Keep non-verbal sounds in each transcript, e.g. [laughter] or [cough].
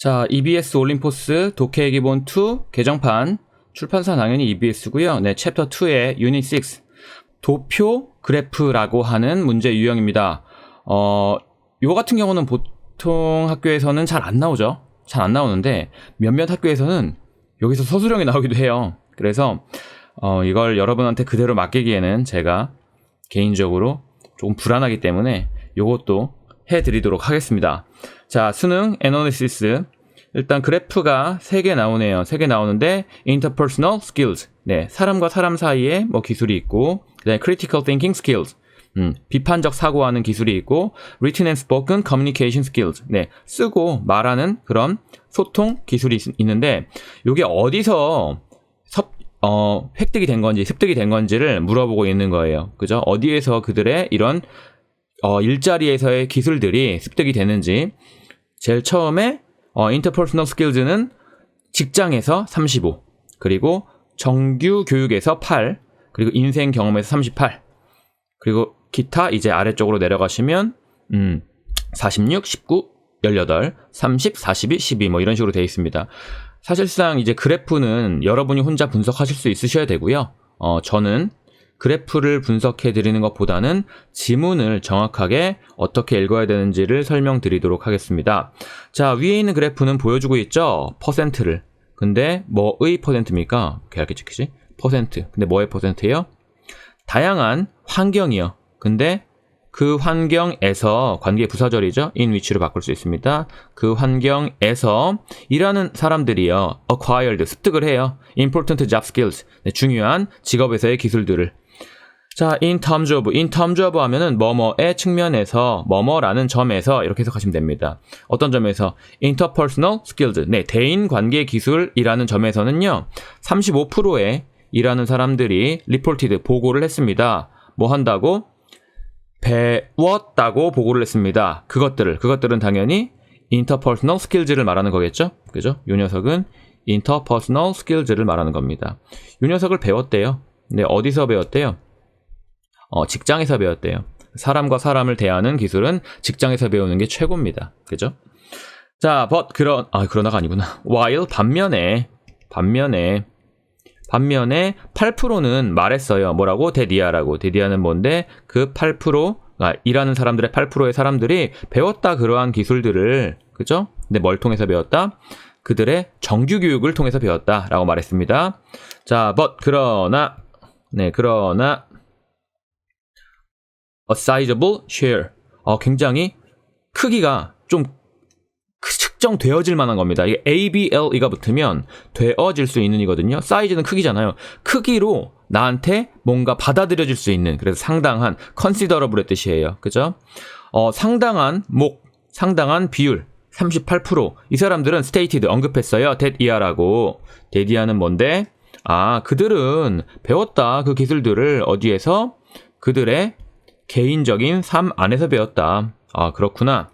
자, EBS 올림포스 독해 기본 2 개정판 출판사 당연히 EBS고요. 네, 챕터 2의 유닛 6 도표 그래프라고 하는 문제 유형입니다. 어, 요 같은 경우는 보통 학교에서는 잘 안 나오죠. 잘 안 나오는데 몇몇 학교에서는 여기서 서술형이 나오기도 해요. 그래서 어, 이걸 여러분한테 그대로 맡기기에는 제가 개인적으로 조금 불안하기 때문에 요것도 해드리도록 하겠습니다. 자, 수능 애널리시스. 일단 그래프가 3개 나오네요. 3개 나오는데 interpersonal skills. 네, 사람과 사람 사이에 뭐 기술이 있고 그다음에 critical thinking skills. 음, 비판적 사고하는 기술이 있고 written and spoken communication skills. 네, 쓰고 말하는 그런 소통 기술이 있, 있는데 이게 어디서 섭, 어, 획득이 된 건지 습득이 된 건지를 물어보고 있는 거예요. 그죠? 어디에서 그들의 이런 어, 일자리에서의 기술들이 습득이 되는지 제일 처음에 어, 인터퍼스널 스킬즈는 직장에서 35 그리고 정규 교육에서 8 그리고 인생 경험에서 38 그리고 기타 이제 아래쪽으로 내려가시면 음, 46, 19, 18, 30, 42, 12 뭐 이런 식으로 되어 있습니다. 사실상 이제 그래프는 여러분이 혼자 분석하실 수 있으셔야 되고요. 어, 저는 그래프를 분석해 드리는 것보다는 지문을 정확하게 어떻게 읽어야 되는지를 설명드리도록 하겠습니다. 자, 위에 있는 그래프는 보여주고 있죠? 퍼센트를. 근데 뭐의 퍼센트입니까? 이렇게 찍히지? 퍼센트. 근데 뭐의 퍼센트예요? 다양한 환경이요. 근데 그 환경에서 관계 부사절이죠. in which로 바꿀 수 있습니다. 그 환경에서 일하는 사람들이요. acquired 습득을 해요. important job skills 네, 중요한 직업에서의 기술들을 자, in terms of, in terms of 하면은 뭐뭐의 측면에서, 뭐뭐라는 점에서 이렇게 해석하시면 됩니다. 어떤 점에서? interpersonal skills. 네, 대인 관계 기술이라는 점에서는요, 35%의 일하는 사람들이 reported, 보고를 했습니다. 뭐 한다고? 배웠다고 보고를 했습니다. 그것들을, 그것들은 당연히 interpersonal skills를 말하는 거겠죠? 그죠? 요 녀석은 interpersonal skills를 말하는 겁니다. 요 녀석을 배웠대요. 네, 어디서 배웠대요? 어, 직장에서 배웠대요. 사람과 사람을 대하는 기술은 직장에서 배우는 게 최고입니다. 그죠? 자, but 그런 아 그러나가 아니구나. while 반면에 반면에 반면에 8%는 말했어요. 뭐라고? 데디아라고. 데디아는 뭔데? 그 8%, 아, 일하는 사람들의 8%의 사람들이 배웠다 그러한 기술들을 그죠? 근데 뭘 통해서 배웠다? 그들의 정규 교육을 통해서 배웠다라고 말했습니다. 자, but 그러나 네, 그러나 a sizable share. 어, 굉장히 크기가 좀 측정되어질 만한 겁니다. 이게 A, B, L, E가 붙으면 되어질 수 있는 이거든요. 사이즈는 크기잖아요. 크기로 나한테 뭔가 받아들여질 수 있는 그래서 상당한 considerable의 뜻이에요. 그죠? 어, 상당한 목, 상당한 비율 38%. 이 사람들은 stated 언급했어요. that 이하라고. that 이하는 뭔데? 아, 그들은 배웠다. 그 기술들을 어디에서? 그들의 개인적인 삶 안에서 배웠다. 아, 그렇구나.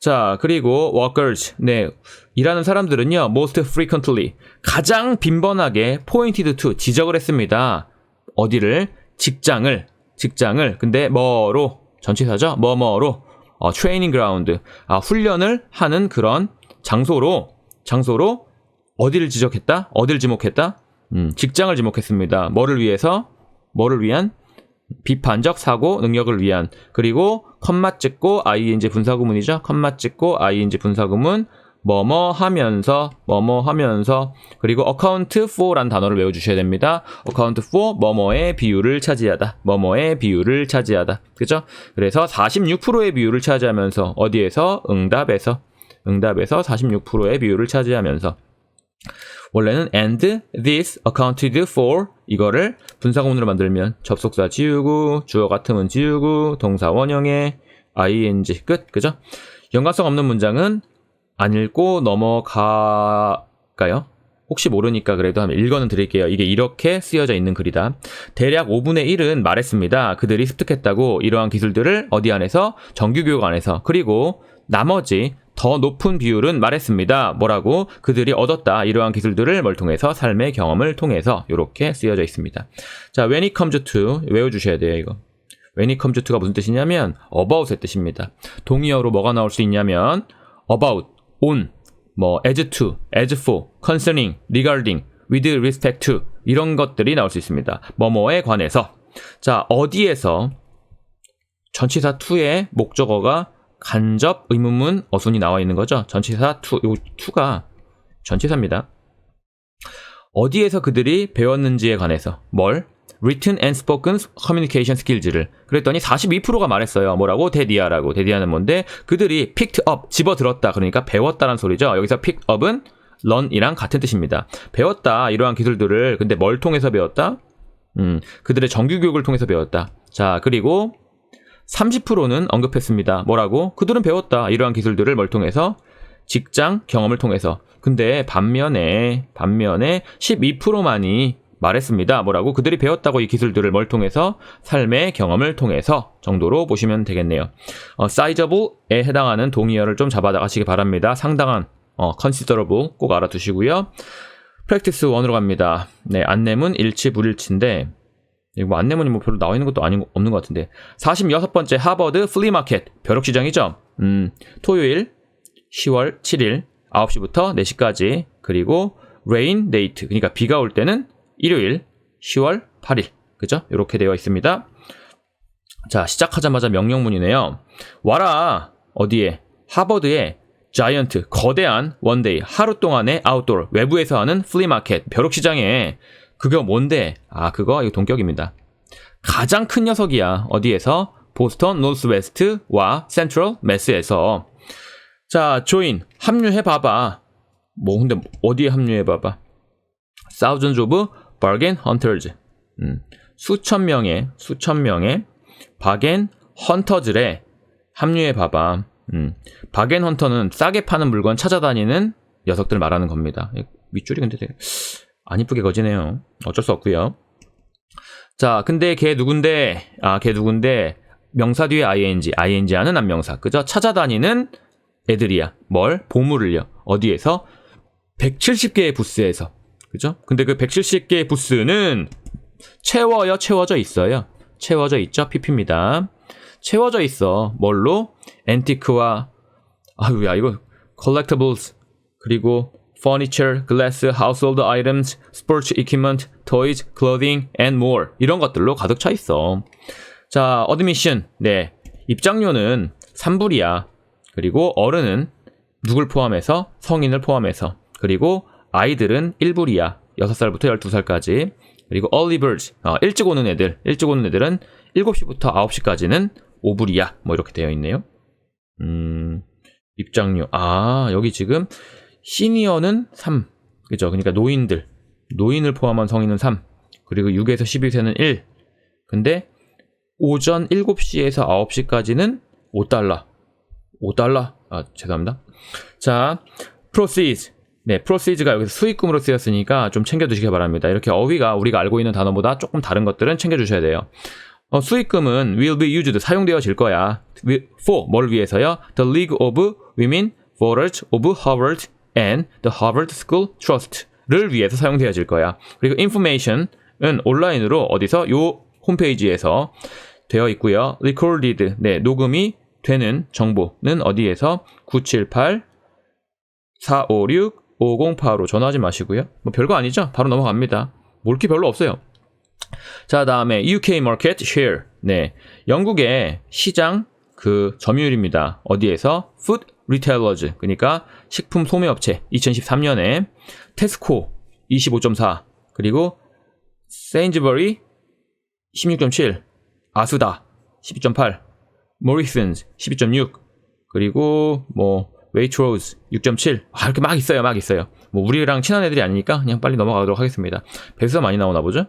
자, 그리고 workers. 네. 일하는 사람들은요, most frequently. 가장 빈번하게 pointed to 지적을 했습니다. 어디를? 직장을. 직장을. 근데 뭐로? 전치사죠? 뭐뭐로. 어, 트레이닝 그라운드. 아, 훈련을 하는 그런 장소로, 장소로 어디를 지적했다? 어디를 지목했다? 음, 직장을 지목했습니다. 뭐를 위해서? 뭐를 위한? 비판적 사고 능력을 위한 그리고 컴마 찍고 ing 분사구문이죠. 컴마 찍고 ing 분사구문 뭐뭐 하면서 뭐뭐 하면서 그리고 account for란 단어를 외워 주셔야 됩니다. account for 뭐뭐의 비율을 차지하다. 뭐뭐의 비율을 차지하다. 그죠? 그래서 46%의 비율을 차지하면서 어디에서 응답에서 응답에서 46%의 비율을 차지하면서 원래는 and this accounted for 이거를 분사구문으로 만들면 접속사 지우고 주어 같으면 지우고 동사 원형에 ing 끝 그죠? 연관성 없는 문장은 안 읽고 넘어가까요? 혹시 모르니까 그래도 한번 읽어는 드릴게요. 이게 이렇게 쓰여져 있는 글이다. 대략 5분의 1은 말했습니다. 그들이 습득했다고 이러한 기술들을 어디 안에서 정규 교육 안에서 그리고 나머지 더 높은 비율은 말했습니다. 뭐라고? 그들이 얻었다. 이러한 기술들을 뭘 통해서 삶의 경험을 통해서 이렇게 쓰여져 있습니다. 자, when it comes to 외워주셔야 돼요, 이거. when it comes to가 무슨 뜻이냐면 about의 뜻입니다. 동의어로 뭐가 나올 수 있냐면 about, on, 뭐 as to, as for, concerning, regarding, with respect to 이런 것들이 나올 수 있습니다. 뭐뭐에 관해서. 자, 어디에서 전치사 to의 목적어가 간접 의문문 어순이 나와 있는 거죠. 전치사 to, 요 to가 전치사입니다. 어디에서 그들이 배웠는지에 관해서 뭘? written and spoken communication skills를 그랬더니 42%가 말했어요. 뭐라고? 데디아라고. 데디아는 뭔데? 그들이 picked up, 집어들었다. 그러니까 배웠다는 소리죠. 여기서 pick up은 learn이랑 같은 뜻입니다. 배웠다. 이러한 기술들을 근데 뭘 통해서 배웠다? 음, 그들의 정규 교육을 통해서 배웠다. 자, 그리고 30%는 언급했습니다. 뭐라고? 그들은 배웠다. 이러한 기술들을 뭘 통해서? 직장 경험을 통해서. 근데 반면에 반면에 12%만이 말했습니다. 뭐라고? 그들이 배웠다고 이 기술들을 뭘 통해서? 삶의 경험을 통해서 정도로 보시면 되겠네요. 어, sizeable에 해당하는 동의어를 좀 잡아가시기 바랍니다. 상당한 어, considerable 꼭 알아두시고요. practice 1으로 갑니다. 네, 안내문 일치 불일치인데 뭐 안내문이 뭐 별로 나와 있는 것도 아닌 없는 것 같은데 46번째 하버드 플리마켓 벼룩시장이죠. 음, 토요일 10월 7일 9시부터 4시까지 그리고 rain date 그러니까 비가 올 때는 일요일 10월 8일. 그죠? 이렇게 되어 있습니다. 자, 시작하자마자 명령문이네요. 와라! 어디에? 하버드에 자이언트, 거대한 원데이, 하루 동안의 아웃도어, 외부에서 하는 플리마켓, 벼룩시장에 그거 뭔데? 아, 그거 이거 동격입니다. 가장 큰 녀석이야. 어디에서? 보스턴 노스웨스트와 센트럴 매스에서. 자, 조인, 합류해 봐봐. 뭐, 근데 어디에 합류해 봐봐? thousands of bargain hunters. 음, 수천 명의 수천 명의 바겐 헌터들에 합류해 봐봐. 음, 바겐 헌터는 싸게 파는 물건 찾아다니는 녀석들 말하는 겁니다. 윗줄이 근데 되게 안 이쁘게 거지네요. 어쩔 수 없고요. 자, 근데 걔 누군데? 아, 걔 누군데? 명사 뒤에 ing, ing 하는 안명사. 그죠? 찾아다니는 애들이야. 뭘? 보물을요. 어디에서? 170개의 부스에서. 그죠? 근데 그 170개의 부스는 채워요, 채워져 있어요. 채워져 있죠? PP입니다. 채워져 있어. 뭘로? 앤티크와 아유, 야, 이거 collectibles 그리고 furniture, glass, household items, sports equipment, toys, clothing and more 이런 것들로 가득 차 있어. 자, 어드미션. 네. 입장료는 3불이야. 그리고 어른은 누굴 포함해서 성인을 포함해서 그리고 아이들은 1불이야. 6살부터 12살까지. 그리고 early birds, 어, 일찍 오는 애들, 일찍 오는 애들은 7시부터 9시까지는 5불이야. 뭐 이렇게 되어 있네요. 음, 입장료. 아, 여기 지금 시니어는 3. 그죠? 그러니까 노인들. 노인을 포함한 성인은 3. 그리고 6에서 12세는 1. 근데 오전 7시에서 9시까지는 5달러. 5달러? 아, 죄송합니다. 자, proceeds. 네, 프로시즈가 여기서 수익금으로 쓰였으니까 좀 챙겨두시기 바랍니다. 이렇게 어휘가 우리가 알고 있는 단어보다 조금 다른 것들은 챙겨주셔야 돼요. 어, 수익금은 will be used 사용되어질 거야. for 뭘 위해서요? The League of Women Voters of Harvard and the Harvard School Trust를 위해서 사용되어질 거야. 그리고 information은 온라인으로 어디서 요 홈페이지에서 되어 있고요. recorded 네 녹음이 되는 정보는 어디에서 978 456 5085 전화하지 마시고요. 뭐 별거 아니죠? 바로 넘어갑니다. 몰기 별로 없어요. 자, 다음에 UK Market Share. 네. 영국의 시장 그 점유율입니다. 어디에서? Food Retailers. 그러니까 식품 소매업체 2013년에 테스코 25.4. 그리고 세인즈버리 16.7. 아수다 12.8. 모리슨즈 12.6. 그리고 뭐 웨이트로즈 6.7. 아, 이렇게 막 있어요, 막 있어요. 뭐 우리랑 친한 애들이 아니니까 그냥 빨리 넘어가도록 하겠습니다. 배수가 많이 나오나 보죠?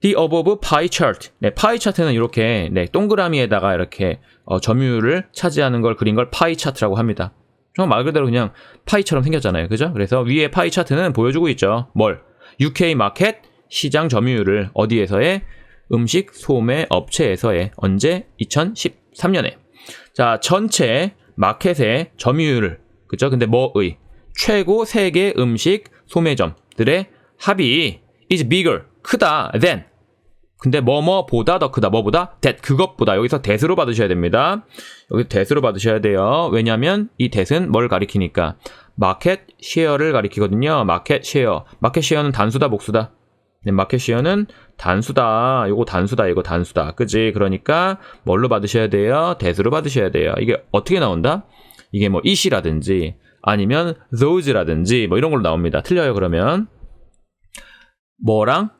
The above pie chart. 네, 파이 차트는 이렇게 네, 동그라미에다가 이렇게 어, 점유율을 차지하는 걸 그린 걸 파이 차트라고 합니다. 정말 말 그대로 그냥 파이처럼 생겼잖아요. 그죠? 그래서 위에 파이 차트는 보여주고 있죠. 뭘? UK 마켓 시장 점유율을 어디에서의 음식 소매 업체에서의 언제? 2013년에. 자, 전체 마켓의 점유율을 그죠? 근데 뭐의 최고 세계 음식 소매점들의 합이 is bigger 크다 than 근데 뭐뭐보다 더 크다 뭐보다 that 그것보다 여기서 that으로 받으셔야 됩니다. 여기 that으로 받으셔야 돼요. 왜냐하면 이 that은 뭘 가리키니까 마켓 쉐어를 가리키거든요. 마켓 쉐어. 마켓 쉐어는 단수다, 복수다. 네, 마켓 쉐어는 단수다. 이거 단수다. 이거 단수다. 그지? 그러니까 뭘로 받으셔야 돼요? 대수로 받으셔야 돼요. 이게 어떻게 나온다? 이게 뭐 it이라든지 아니면 those라든지 뭐 이런 걸로 나옵니다. 틀려요, 그러면. 뭐랑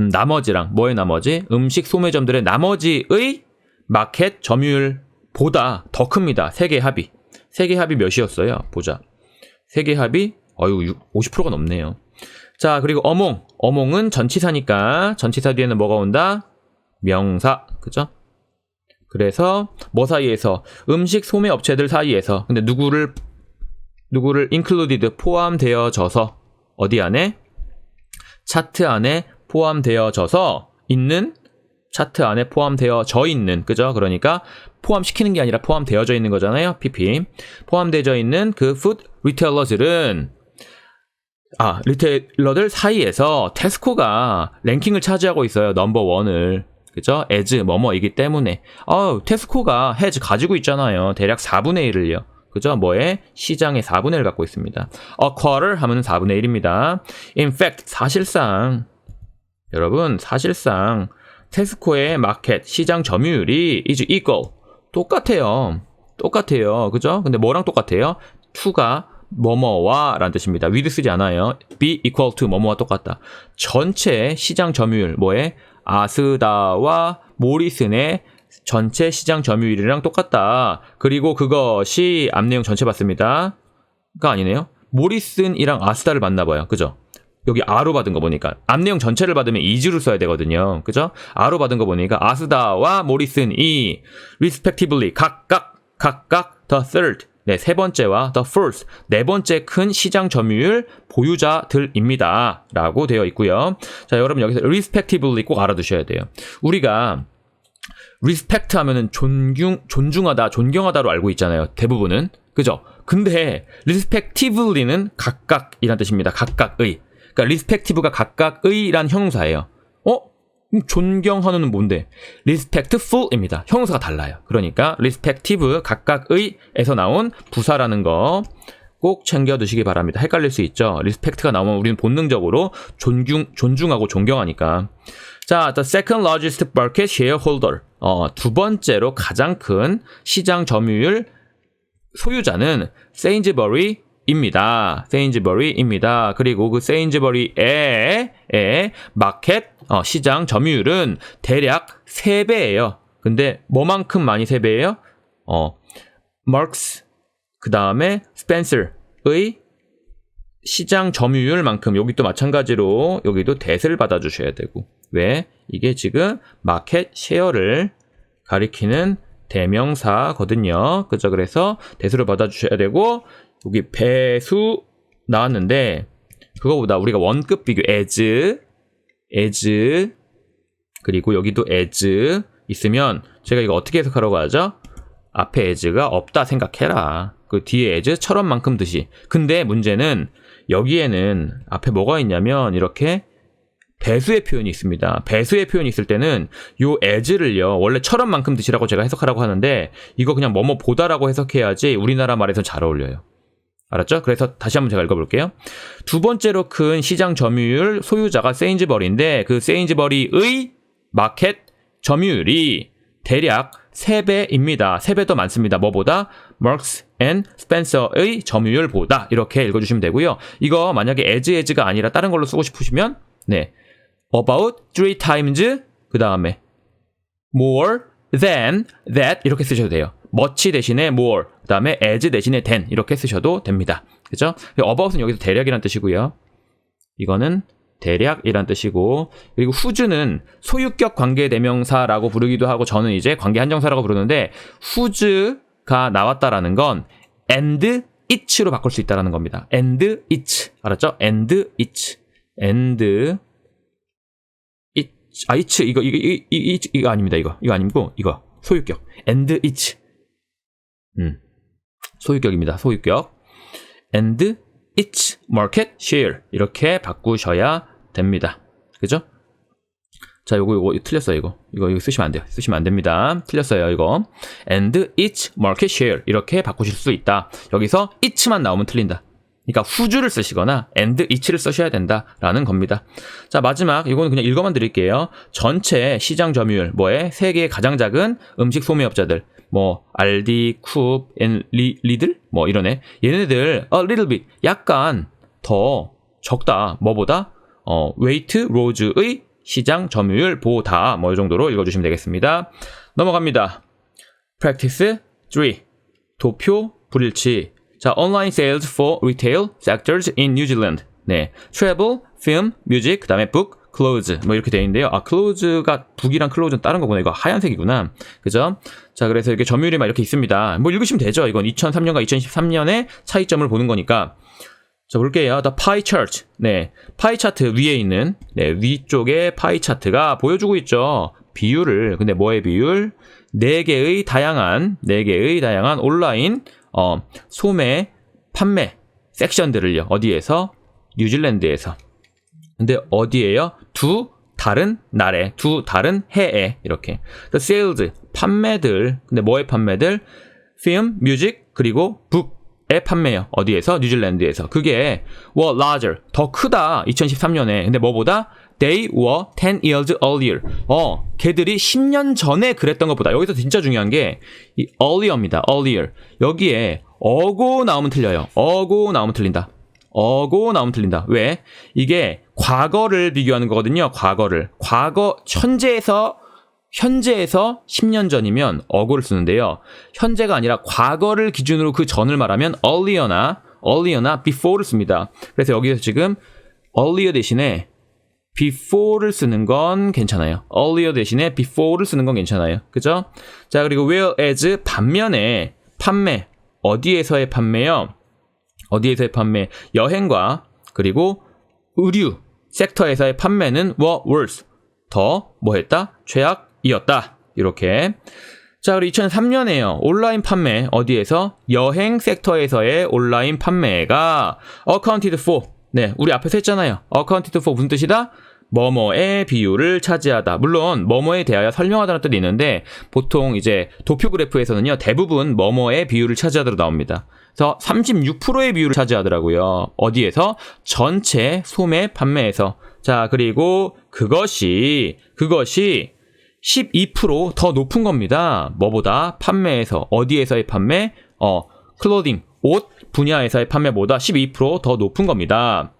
음, 나머지랑 뭐의 나머지? 음식 소매점들의 나머지의 마켓 점유율보다 더 큽니다. 세계 합이. 세계 합이 몇이었어요? 보자. 세계 합이 어유 50%가 넘네요. 자, 그리고 어몽. 어몽은 전치사니까 전치사 뒤에는 뭐가 온다? 명사. 그죠? 그래서 뭐 사이에서 음식 소매 업체들 사이에서 근데 누구를 누구를 included 포함되어져서 어디 안에 차트 안에 포함되어져서 있는 차트 안에 포함되어져 있는 그죠? 그러니까 포함시키는 게 아니라 포함되어져 있는 거잖아요. PP 포함되어 있는 그 푸드 리테일러들은 아 리테일러들 사이에서 테스코가 랭킹을 차지하고 있어요. 넘버 원을 그죠? 에즈 뭐뭐이기 때문에 어 테스코가 해즈 가지고 있잖아요. 대략 4분의 1을요. 그죠? 뭐에 시장의 4분의 1 갖고 있습니다. a quarter 하면 4분의 1입니다. In fact 사실상 여러분 사실상 테스코의 마켓 시장 점유율이 is equal 똑같아요. 똑같아요. 그죠? 근데 뭐랑 똑같아요? 2가 뭐뭐와 라는 뜻입니다. with 쓰지 않아요. be equal to 뭐뭐와 똑같다. 전체 시장 점유율 뭐에 아스다와 모리슨의 전체 시장 점유율이랑 똑같다. 그리고 그것이 앞 내용 전체 봤습니다. 가 아니네요. 모리슨이랑 아스다를 만나봐요. 그죠? 여기 아로 받은 거 보니까 앞 내용 전체를 받으면 이즈로 써야 되거든요. 그죠? 아로 받은 거 보니까 아스다와 모리슨 이 respectively 각각 각각 the third 네, 세 번째와 the fourth 네 번째 큰 시장 점유율 보유자들입니다. 라고 되어 있고요. 자, 여러분 여기서 respectively 꼭 알아두셔야 돼요. 우리가 respect 하면은 존중 존중하다, 존경하다로 알고 있잖아요. 대부분은. 그죠? 근데 respectively는 각각이란 뜻입니다. 각각의. 그러니까 respective가 각각의란 형용사예요. 어? 존경하는 뭔데? respectful입니다. 형용사가 달라요. 그러니까 respective 각각의에서 나온 부사라는 거 꼭 챙겨 두시기 바랍니다. 헷갈릴 수 있죠. respect가 나오면 우리는 본능적으로 존중 존중하고 존경하니까. 자, the second largest market shareholder. 어, 두 번째로 가장 큰 시장 점유율 소유자는 세인즈버리 입니다. 세인즈버리입니다. 그리고 그 세인즈버리의 의 마켓 어, 시장 점유율은 대략 3배예요. 근데 뭐만큼 많이 3배예요? 어, 마크스 그다음에 스펜서의 시장 점유율만큼 여기 도 마찬가지로 여기도 대세를 받아 주셔야 되고 왜? 이게 지금 마켓 쉐어를 가리키는 대명사거든요. 그죠? 그래서 대수를 받아 주셔야 되고 여기 배수 나왔는데 그거보다 우리가 원급 비교 as as 그리고 여기도 as 있으면 제가 이거 어떻게 해석하라고 하죠? 앞에 as가 없다 생각해라. 그 뒤에 as처럼만큼 듯이. 근데 문제는 여기에는 앞에 뭐가 있냐면 이렇게 배수의 표현이 있습니다. 배수의 표현이 있을 때는 요 as를요 원래 처럼만큼 드시라고 제가 해석하라고 하는데 이거 그냥 뭐뭐 보다라고 해석해야지 우리나라 말에서 잘 어울려요. 알았죠? 그래서 다시 한번 제가 읽어볼게요. 두 번째로 큰 시장 점유율 소유자가 세인즈버리인데 그 세인즈버리의 마켓 점유율이 대략 3배입니다. 3배 더 많습니다. 뭐보다? 마크스 앤 스펜서의 점유율보다 이렇게 읽어주시면 되고요. 이거 만약에 as as가 아니라 다른 걸로 쓰고 싶으시면 네 about three times 그 다음에 more than that 이렇게 쓰셔도 돼요. much 대신에 more 그 다음에 as 대신에 than 이렇게 쓰셔도 됩니다. 그죠? about은 여기서 대략이란 뜻이고요. 이거는 대략이란 뜻이고 그리고 who's는 소유격 관계 대명사라고 부르기도 하고 저는 이제 관계 한정사라고 부르는데 who's가 나왔다라는 건 and it로 바꿀 수 있다라는 겁니다. and it 알았죠? and it and it 아 it 이거 이거 이, 이, 이, 이거 아닙니다. 이거 이거 아니고 이거 소유격 and it 음 소유격입니다. 소유격 and its market share 이렇게 바꾸셔야 됩니다. 그죠? 자, 요거 요거 틀렸어요, 이거. 이거 이거 쓰시면 안 돼요. 쓰시면 안 됩니다. 틀렸어요, 이거. and its market share 이렇게 바꾸실 수 있다. 여기서 it만 나오면 틀린다. 그러니까 후주를 쓰시거나 and each를 쓰셔야 된다라는 겁니다. 자, 마지막 이거는 그냥 읽어만 드릴게요. 전체 시장 점유율 뭐에 세계의 가장 작은 음식 소매업자들 뭐 알디, 쿱, 앤 리, 리들 뭐 이러네. 얘네들 a little bit 약간 더 적다. 뭐보다 어 웨이트 로즈의 시장 점유율 보다 뭐 이 정도로 읽어 주시면 되겠습니다. 넘어갑니다. practice 3 도표 불일치 자, online sales for retail sectors in New Zealand. 네. travel, film, music, 그다음에 book, clothes 뭐 이렇게 되어 있는데요. 아, clothes가 북이랑 clothes는 다른 거구나. 이거 하얀색이구나. 그죠? 자, 그래서 이렇게 점유율이 막 이렇게 있습니다. 뭐 읽으시면 되죠. 이건 2003년과 2013년의 차이점을 보는 거니까. 자, 볼게요. The pie chart. 네. 파이 차트 위에 있는, 네, 위쪽에 파이 차트가 보여주고 있죠. 비율을. 근데 뭐의 비율? 4개의 다양한, 4개의 다양한 온라인 어, 소매 판매 섹션들을요. 어디에서? 뉴질랜드에서. 근데 어디에요? 두 다른 날에, 두 다른 해에 이렇게. The sales 판매들. 근데 뭐의 판매들? film, 그리고 book의 판매요. 어디에서? 뉴질랜드에서. 그게 were larger 더 크다. 2013년에. 근데 뭐보다? They were 10 years earlier. 어, 걔들이 10년 전에 그랬던 것보다. 여기서 진짜 중요한 게, 이 earlier입니다. earlier. 여기에 어고 나오면 틀려요. 어고 나오면 틀린다. 어고 나오면 틀린다. 왜? 이게 과거를 비교하는 거거든요. 과거를. 과거, 현재에서, 현재에서 10년 전이면 어고를 쓰는데요. 현재가 아니라 과거를 기준으로 그 전을 말하면 earlier나, earlier나 before를 씁니다. 그래서 여기서 지금 earlier 대신에 before를 쓰는 건 괜찮아요. earlier 대신에 before를 쓰는 건 괜찮아요. 그죠? 자, 그리고 whereas 반면에 판매 어디에서의 판매요? 어디에서의 판매? 여행과 그리고 의류 섹터에서의 판매는 were worse. 더 뭐했다? 최악이었다. 이렇게. 자, 그리고 2003년에요. 온라인 판매 어디에서? 여행 섹터에서의 온라인 판매가 accounted for 네, 우리 앞에서 했잖아요. accounted for 무슨 뜻이다? 뭐뭐의 비율을 차지하다. 물론 뭐뭐에 대하여 설명하다는 뜻이 있는데 보통 이제 도표 그래프에서는요. 대부분 뭐뭐의 비율을 차지하도록 나옵니다. 그래서 36%의 비율을 차지하더라고요. 어디에서? 전체 소매 판매에서. 자, 그리고 그것이 그것이 12%더 높은 겁니다. 뭐보다 판매에서 어디에서의 판매? 어, 클로딩, 옷 분야에서의 판매보다 12%더 높은 겁니다.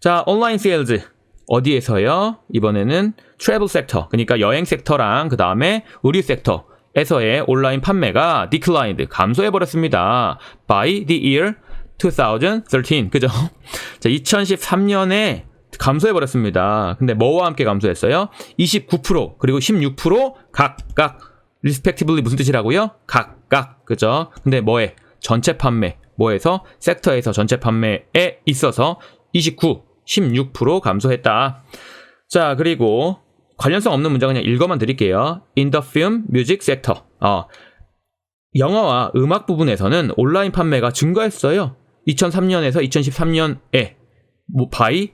자, 온라인 세일즈 어디에서요? 이번에는 트래블 섹터, 그러니까 여행 섹터랑 그 다음에 의류 섹터 에서의 온라인 판매가 declined, 감소해 버렸습니다. by the year 2013, 그죠? [laughs] 자, 2013년에 감소해 버렸습니다. 근데 뭐와 함께 감소했어요? 29% 그리고 16% 각각 respectively 무슨 뜻이라고요? 각각 그죠? 근데 뭐에 전체 판매 뭐에서 섹터에서 전체 판매에 있어서 29 16% 감소했다. 자, 그리고 관련성 없는 문장 그냥 읽어만 드릴게요. In the film music sector. 어, 영화와 음악 부분에서는 온라인 판매가 증가했어요. 2003년에서 2013년에 뭐 바이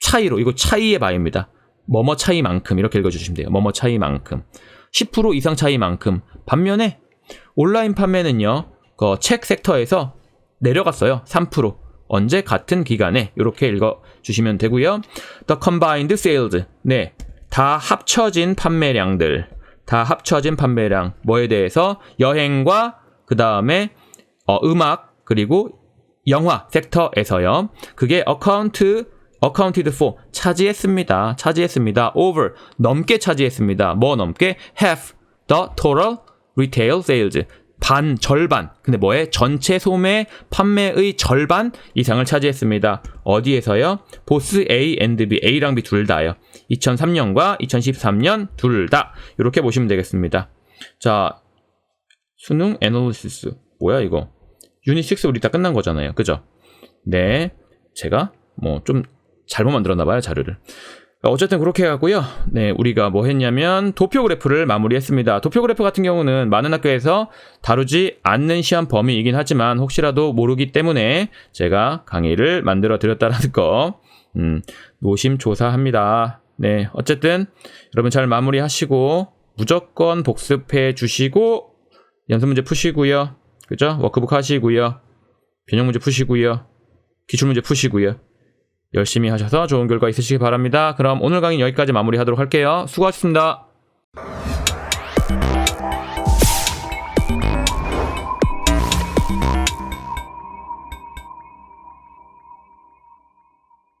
차이로 이거 차이의 바입니다. 뭐뭐 차이만큼 이렇게 읽어주시면 돼요. 뭐뭐 차이만큼 10% 이상 차이만큼 반면에 온라인 판매는요. 그 책 섹터에서 내려갔어요. 3%. 언제 같은 기간에 이렇게 읽어 주시면 되고요. The combined sales. 네. 다 합쳐진 판매량들. 다 합쳐진 판매량. 뭐에 대해서 여행과 그다음에 어, 음악 그리고 영화 섹터에서요. 그게 account accounted for 차지했습니다. 차지했습니다. over 넘게 차지했습니다. 뭐 넘게 have the total retail sales 반, 절반. 근데 뭐에? 전체 소매 판매의 절반 이상을 차지했습니다. 어디에서요? 보스 A and B, A랑 B 둘 다요. 2003년과 2013년 둘 다. 이렇게 보시면 되겠습니다. 자, 수능 애널리시스. 뭐야, 이거? 유닛 6 우리 다 끝난 거잖아요. 그죠? 네. 제가 뭐 좀 잘못 만들었나 봐요, 자료를. 어쨌든 그렇게 해갖고요. 네, 우리가 뭐 했냐면 도표 그래프를 마무리했습니다. 도표 그래프 같은 경우는 많은 학교에서 다루지 않는 시험 범위이긴 하지만 혹시라도 모르기 때문에 제가 강의를 만들어 드렸다는 거, 음, 노심조사합니다. 네, 어쨌든 여러분 잘 마무리하시고 무조건 복습해 주시고 연습 문제 푸시고요. 그죠? 워크북 하시고요. 변형 문제 푸시고요. 기출 문제 푸시고요. 열심히 하셔서 좋은 결과 있으시기 바랍니다. 그럼 오늘 강의 여기까지 마무리하도록 할게요. 수고하셨습니다.